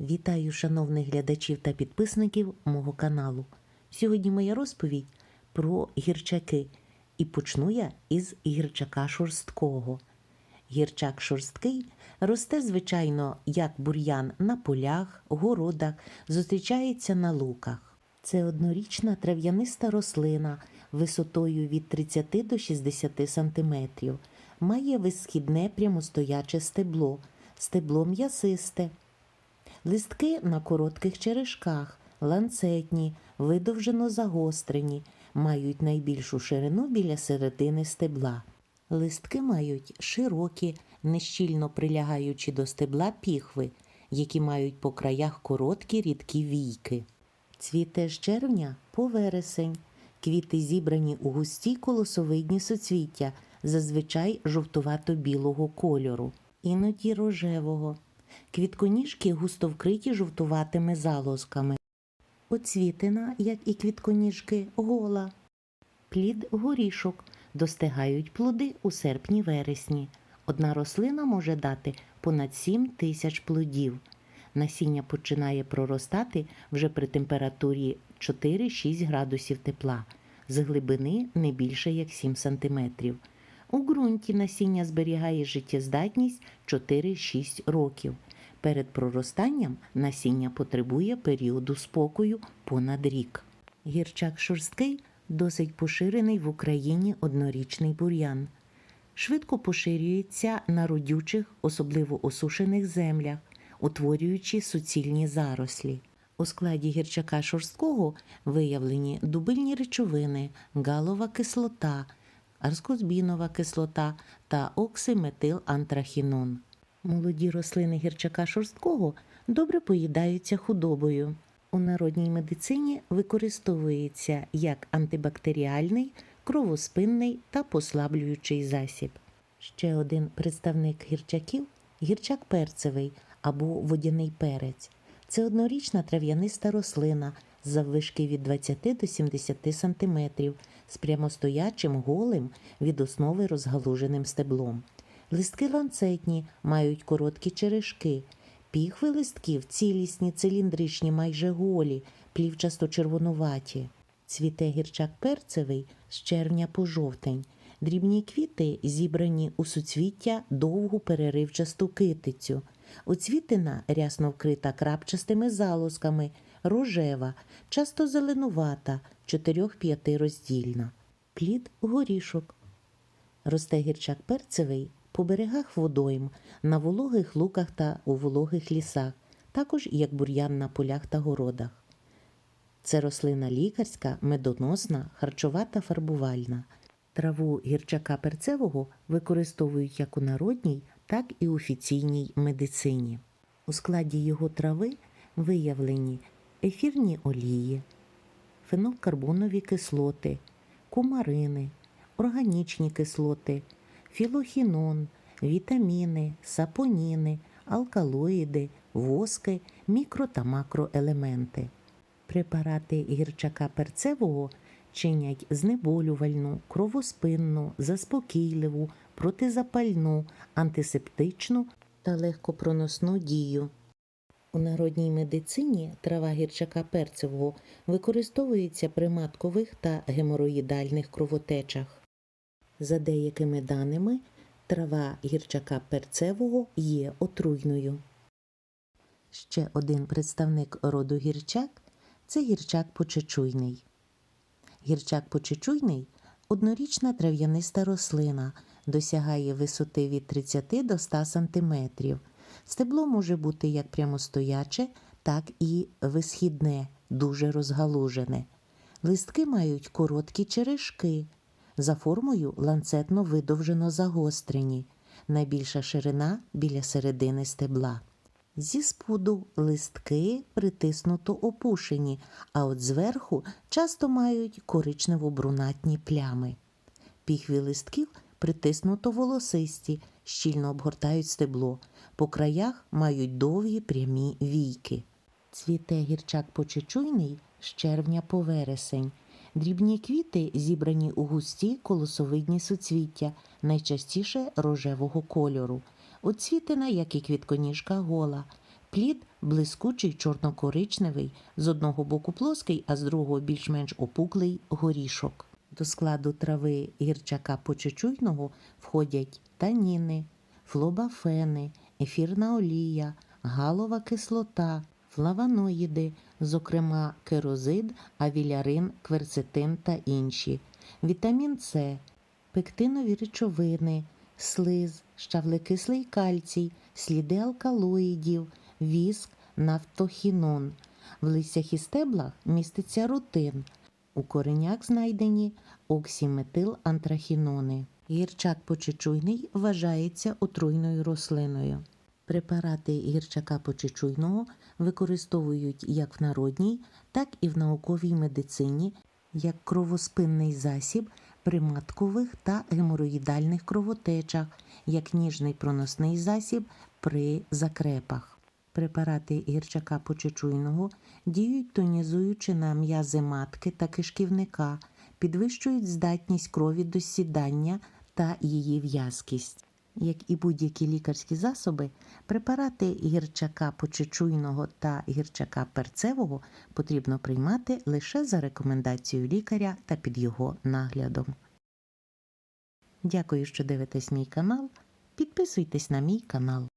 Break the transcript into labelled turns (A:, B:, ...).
A: Вітаю шановних глядачів та підписників мого каналу. Сьогодні моя розповідь про гірчаки, і почну я із гірчака шорсткого. Гірчак шорсткий росте, звичайно, як бур'ян на полях, городах, зустрічається на луках. Це однорічна трав'яниста рослина висотою від 30 до 60 см. Має висхідне прямостояче стебло, стебло м'ясисте. Листки на коротких черешках, ланцетні, видовжено загострені, мають найбільшу ширину біля середини стебла. Листки мають широкі, нещільно прилягаючи до стебла піхви, які мають по краях короткі рідкі війки. Цвіте з червня по вересень. Квіти зібрані у густі колосовидні суцвіття, зазвичай жовтувато-білого кольору, іноді рожевого. Квітконіжки густо вкриті жовтуватими залозками. Оцвітина, як і квітконіжки, гола. Плід горішок. Достигають плоди у серпні-вересні. Одна рослина може дати понад 7 тисяч плодів. Насіння починає проростати вже при температурі 4-6 градусів тепла, з глибини не більше як 7 см. У ґрунті насіння зберігає життєздатність 4-6 років. Перед проростанням насіння потребує періоду спокою понад рік. Гірчак шорсткий досить поширений в Україні однорічний бур'ян. Швидко поширюється на родючих, особливо осушених землях, утворюючи суцільні зарослі. У складі гірчака шорсткого виявлені дубильні речовини, галова кислота, арскозбінова кислота та оксиметиламтрахінон. Молоді рослини гірчака шорсткого добре поїдаються худобою. У народній медицині використовується як антибактеріальний, кровоспинний та послаблюючий засіб. Ще один представник гірчаків гірчак перцевий або водяний перець. Це однорічна трав'яниста рослина заввишки від 20 до 70 см з прямостоячим голим від основи розгалуженим стеблом. Листки ланцетні мають короткі черешки. Піхви листків цілісні, циліндричні, майже голі, плівчасто червонуваті. Цвіте гірчак перцевий з червня по жовтень. Дрібні квіти зібрані у суцвіття довгу переривчасту китицю. Оцвітина рясно вкрита крапчастими залозками, рожева, часто зеленувата, 4-5 роздільна. Плід горішок. Росте гірчак перцевий по берегах водойм, на вологих луках та у вологих лісах, також як бур'ян на полях та городах. Це рослина лікарська, медоносна, харчова та фарбувальна. Траву гірчака перцевого використовують як у народній, так і офіційній медицині. У складі його трави виявлені ефірні олії, фенолкарбонові кислоти, кумарини, органічні кислоти, філохінон, вітаміни, сапоніни, алкалоїди, воски, мікро та макроелементи. Препарати гірчака перцевого чинять знеболювальну, кровоспинну, заспокійливу, протизапальну, антисептичну та легкопроносну дію. У народній медицині трава гірчака перцевого використовується при маткових та геморроїдальних кровотечах. За деякими даними, трава гірчака перцевого є отруйною. Ще один представник роду гірчак це гірчак почечуйний. Гірчак почечуйний однорічна трав'яниста рослина, досягає висоти від 30 до 100 см. Стебло може бути як прямостояче, так і висхідне, дуже розгалужене. Листки мають короткі черешки, за формою ланцетно видовжено загострені, найбільша ширина біля середини стебла. Зі споду листки притиснуто опушені, а от зверху часто мають коричнево-брунатні плями. Піхві листків притиснуто волосисті, щільно обгортають стебло, по краях мають довгі прямі війки. Цвіте гірчак почечуйний з червня по вересень. Дрібні квіти зібрані у густі колосовидні суцвіття, найчастіше рожевого кольору. Оцвітина, як і квітконіжка гола. Плід блискучий чорнокоричневий, з одного боку плоский, а з другого більш-менш опуклий горішок. До складу трави гірчака почечуйного входять таніни, флобафени, ефірна олія, галова кислота, флавоноїди, зокрема керозид, авілярин, кверцетин та інші, вітамін С, пектинові речовини, слиз, щавлекислий кальцій, сліди алкалоїдів, віск, нафтохінон. В листях і стеблах міститься рутин. У коренях знайдені оксіметил-антрахінони. Гірчак почечуйний вважається отруйною рослиною. Препарати гірчака почечуйного використовують як в народній, так і в науковій медицині як кровоспинний засіб при маткових та геморроїдальних кровотечах, як ніжний проносний засіб при закрепах. Препарати гірчака почечуйного діють тонізуючи на м'язи матки та кишківника, підвищують здатність крові до сідання та її в'язкість. Як і будь-які лікарські засоби, препарати гірчака почечуйного та гірчака перцевого потрібно приймати лише за рекомендацією лікаря та під його наглядом. Дякую, що дивитесь мій канал. Підписуйтесь на мій канал.